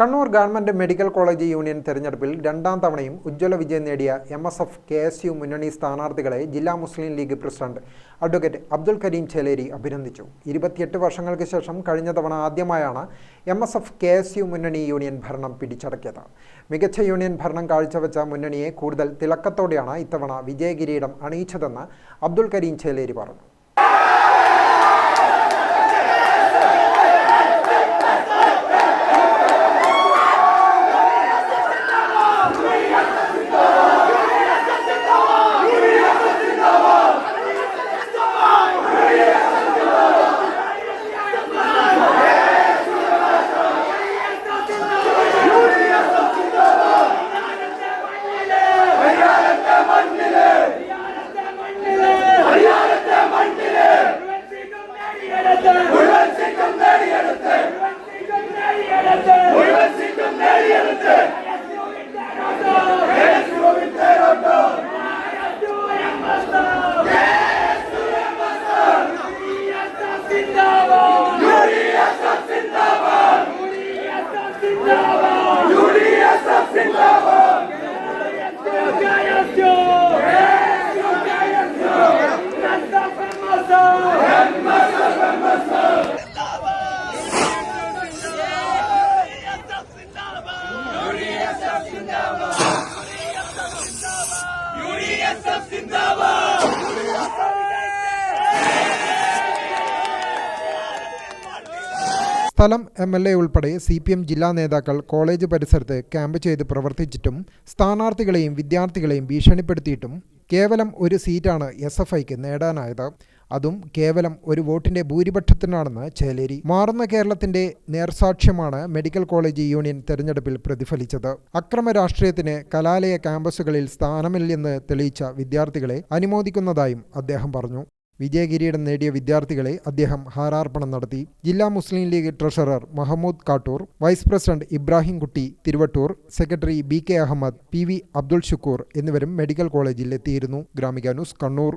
Kannur government medical college union തെരഞ്ഞെടുപ്പിൽ രണ്ടാം തവണയും ഉജ്ജ്വല വിജയം നേടിയ M S F K S U മുന്നണി സ്ഥാനാർത്ഥികളെ ജില്ലാ മുസ്ലിം ലീഗ് പ്രസിഡന്റ് അഡ്വക്കേറ്റ് അബ്ദുൽ കരീം ചേലേരി അഭിനന്ദിച്ചു. ഇരുപത്തിയെട്ട് വർഷങ്ങൾക്ക് ശേഷം കഴിഞ്ഞ തവണ ആദ്യമായാണ് M S F K S U മുന്നണി യൂണിയൻ ഭരണം പിടിച്ചടക്കിയത്. മികച്ച യൂണിയൻ ഭരണം കാഴ്ചവെച്ച മുന്നണിയെ കൂടുതൽ തിളക്കത്തോടെയാണ് ഇത്തവണ വിജയകിരീടം അണിയിച്ചതെന്ന് അബ്ദുൽ കരീം ചേലേരി പറഞ്ഞു. സ്ഥലം എം എൽ എ ഉൾപ്പെടെ സി പി എം ജില്ലാ നേതാക്കൾ കോളേജ് പരിസരത്ത് ക്യാമ്പ് ചെയ്ത് പ്രവർത്തിച്ചിട്ടും സ്ഥാനാർത്ഥികളെയും വിദ്യാർത്ഥികളെയും ഭീഷണിപ്പെടുത്തിയിട്ടും കേവലം ഒരു സീറ്റാണ് എസ് എഫ് ഐക്ക് നേടാനായത്. അതും കേവലം ഒരു വോട്ടിന്റെ ഭൂരിപക്ഷത്തിനാണെന്ന് ചേലേരി. മാറുന്ന കേരളത്തിന്റെ നേർസാക്ഷ്യമാണ് മെഡിക്കൽ കോളേജ് യൂണിയൻ തെരഞ്ഞെടുപ്പിൽ പ്രതിഫലിച്ചത്. അക്രമ രാഷ്ട്രീയത്തിന് കലാലയ ക്യാമ്പസുകളിൽ സ്ഥാനമില്ലെന്ന് തെളിയിച്ച വിദ്യാർത്ഥികളെ അനുമോദിക്കുന്നതായും അദ്ദേഹം പറഞ്ഞു. വിജയകിരീടം നേടിയ വിദ്യാർത്ഥികളെ അദ്ദേഹം ഹാരാർപ്പണം നടത്തി. ജില്ലാ Muslim League treasurer Mahmood Kattoor vice president Ibrahim Kutty Thiruvattoor secretary B K Ahmed P V Abdul Shukoor എന്നിവരും മെഡിക്കൽ കോളേജിൽ എത്തിയിരുന്നു. Gramika news Kannur.